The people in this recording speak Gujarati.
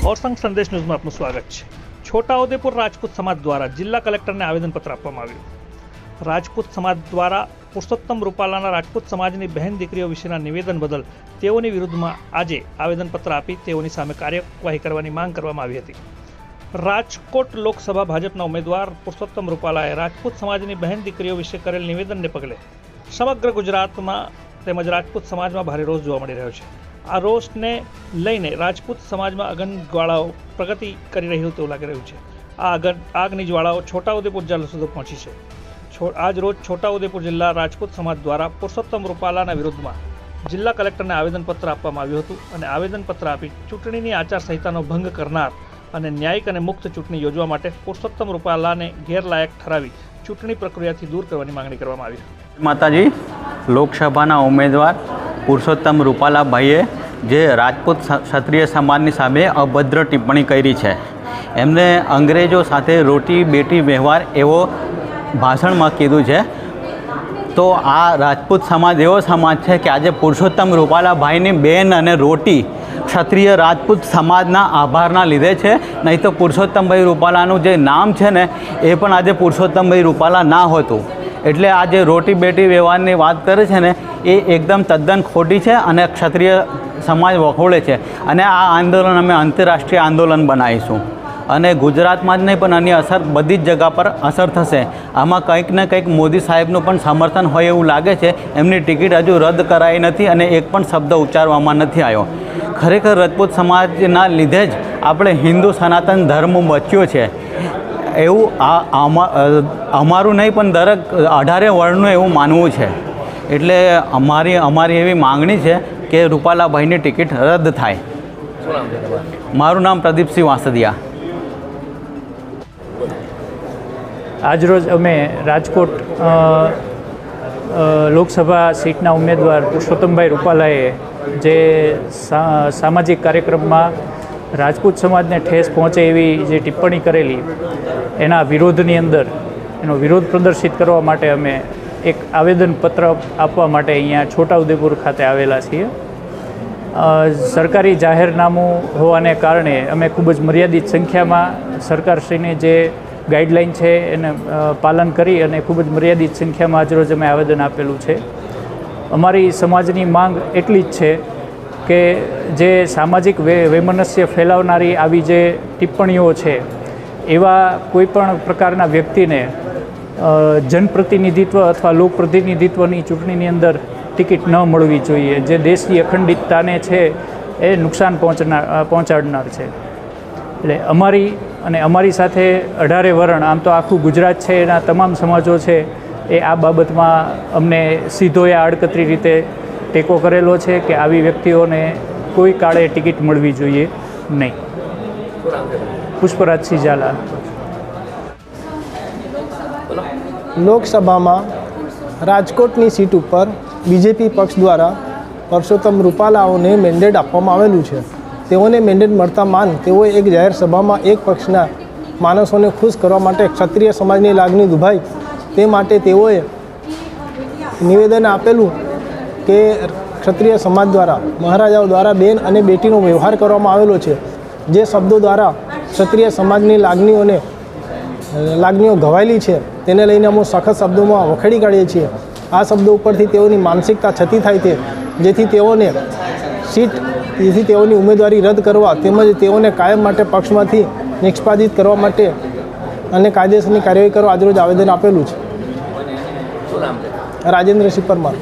ઓરસંગ સંદેશ ન્યૂઝમાં આપનું સ્વાગત છે. છોટાઉદેપુર રાજપૂત સમાજ દ્વારા જિલ્લા કલેક્ટરને આવેદનપત્ર આપવામાં આવ્યું. રાજપૂત સમાજ દ્વારા પુરુષોત્તમ રૂપાલાના રાજપૂત સમાજની બહેન દીકરીઓ વિશેના નિવેદન બદલ તેઓની વિરુદ્ધમાં આજે આવેદનપત્ર આપી તેઓની સામે કાર્યવાહી કરવાની માંગ કરવામાં આવી હતી. રાજકોટ લોકસભા ભાજપના ઉમેદવાર પુરુષોત્તમ રૂપાલાએ રાજપૂત સમાજની બહેન દીકરીઓ વિશે કરેલ નિવેદનને પગલે સમગ્ર ગુજરાતમાં તેમજ રાજપૂત સમાજમાં ભારે રોષ જોવા મળી રહ્યો છે. આ રોષને લઈને રાજપૂત સમાજમાં અગન જ્વાળાઓ પ્રગતિ કરી રહ્યું તેવું લાગી રહ્યું છે. આ અગન, આગની જ્વાળાઓ છોટાઉદેપુર જિલ્લા સુધી પહોંચી છો- આજ રોજ છોટાઉદેપુર જિલ્લા રાજપૂત સમાજ દ્વારા પુરુષોત્તમ રૂપાલાના વિરુદ્ધમાં જિલ્લા કલેક્ટરને આવેદનપત્ર આપવામાં આવ્યું હતું અને આવેદનપત્ર આપી ચૂંટણીની આચારસંહિતાનો ભંગ કરનાર અને ન્યાયિક અને મુક્ત ચૂંટણી યોજવા માટે પુરુષોત્તમ રૂપાલાને ગેરલાયક ઠરાવી ચૂંટણી પ્રક્રિયાથી દૂર કરવાની માંગણી કરવામાં આવી હતી. માતાજી, લોકસભાના ઉમેદવાર પુરુષોત્તમ રૂપાલાભાઈએ જે રાજપૂત ક્ષત્રિય સમાજની સામે અભદ્ર ટિપ્પણી કરી છે. એમને અંગ્રેજો સાથે રોટી બેટી વ્યવહાર એવો ભાષણમાં કીધું છે. તો આ રાજપૂત સમાજ એવો સમાજ છે કે આજે પુરુષોત્તમ રૂપાલાભાઈની બેન અને રોટી ક્ષત્રિય રાજપૂત સમાજના આભારના લીધે છે. નહીં તો પુરુષોત્તમભાઈ રૂપાલાનું જે નામ છે ને, એ પણ આજે પુરુષોત્તમભાઈ રૂપાલા ના હોતું. એટલે આ જે રોટી બેટી વ્યવહારની વાત કરે છે ને, એ એકદમ તદ્દન ખોટી છે અને ક્ષત્રિય સમાજ વખોળે છે. અને આ આંદોલન અમે આંતરરાષ્ટ્રીય આંદોલન બનાવીશું. અને ગુજરાતમાં જ નહીં, પણ આની અસર બધી જ જગા પર અસર થશે. આમાં કંઈક ને કંઈક મોદી સાહેબનું પણ સમર્થન હોય એવું લાગે છે. એમની ટિકિટ હજુ રદ કરાઈ નથી અને એક પણ શબ્દ ઉચ્ચારવામાં નથી આવ્યો. ખરેખર રજપૂત સમાજના લીધે જ આપણે હિન્દુ સનાતન ધર્મ બચ્યો છે. એવું આ અમારું નહીં પણ દરેક અઢારે વર્ણનું એવું માનવું છે. એટલે અમારી અમારી એવી માંગણી છે કે રૂપાલાભાઈની ટિકિટ રદ થાય. મારું નામ પ્રદીપસિંહ વાસદિયા. આજરોજ અમે રાજકોટ લોકસભા સીટના ઉમેદવાર પુરુષોત્તમભાઈ રૂપાલાએ જે સા- સામાજિક કાર્યક્રમમાં રાજપૂત સમાજને ઠેસ પહોંચે એવી જે ટિપ્પણી કરેલી, એના વિરોધની અંદર, એનો વિરોધ પ્રદર્શિત કરવા માટે અમે એક આવેદનપત્ર આપવા માટે અહીંયા છોટાઉદેપુર ખાતે આવેલા છીએ. સરકારી જાહેરનામું હોવાને કારણે અમે ખૂબ જ મર્યાદિત સંખ્યામાં સરકારશ્રીની જે ગાઈડલાઇન છે એને પાલન કરી અને ખૂબ જ મર્યાદિત સંખ્યામાં આજરોજ અમે આવેદન આપેલું છે. અમારી સમાજની માંગ એટલી જ છે કે જે સામાજિક વૈમનસ્ય ફેલાવનારી આવી જે ટિપ્પણીઓ છે, એવા કોઈપણ પ્રકારના વ્યક્તિને જનપ્રતિનિધિત્વ અથવા લોકપ્રતિનિધિત્વની ચૂંટણીની અંદર ટિકિટ ન મળવી જોઈએ, જે દેશની અખંડિતતાને છે એ નુકસાન પહોંચનાર પહોંચાડનાર છે. એટલે અમારી અને અમારી સાથે અઢારે વરણ, આમ તો આખું ગુજરાત છે, એના તમામ સમાજો છે, એ આ બાબતમાં અમને સીધો યા આડકતરી રીતે ટેકો કરેલો છે કે આવી વ્યક્તિઓને કોઈ કાળે ટિકિટ મળવી જોઈએ નહીં. પુષ્પરાજસિંહ ઝાલા. લોકસભામાં રાજકોટની સીટ ઉપર બીજેપી પક્ષ દ્વારા પરસોત્તમ રૂપાલાઓને મેન્ડેટ આપવામાં આવેલું છે. તેઓને મેન્ડેટ મળતા માન તેઓએ એક જાહેર સભામાં એક પક્ષના માણસોને ખુશ કરવા માટે ક્ષત્રિય સમાજની લાગણી દુભાઈ. તે માટે તેઓએ નિવેદન આપેલું કે ક્ષત્રિય સમાજ દ્વારા મહારાજાઓ દ્વારા બેન અને બેટીનો વ્યવહાર કરવામાં આવેલો છે. જે શબ્દો દ્વારા ક્ષત્રિય સમાજની લાગણીઓને લાગણીઓ ઘવાયેલી છે તેને લઈને અમે સખત શબ્દોમાં વખેડી કાઢીએ છીએ. આ શબ્દો ઉપરથી તેઓની માનસિકતા છતી થાય છે જેથી તેઓને સીટ જેથી તેઓની ઉમેદવારી રદ કરવા તેમજ તેઓને કાયમ માટે પક્ષમાંથી નિષ્પાદિત કરવા માટે અને કાયદેસરની કાર્યવાહી કરવા આજરોજ આવેદન આપેલું છે. રાજેન્દ્રસિંહ પરમાર.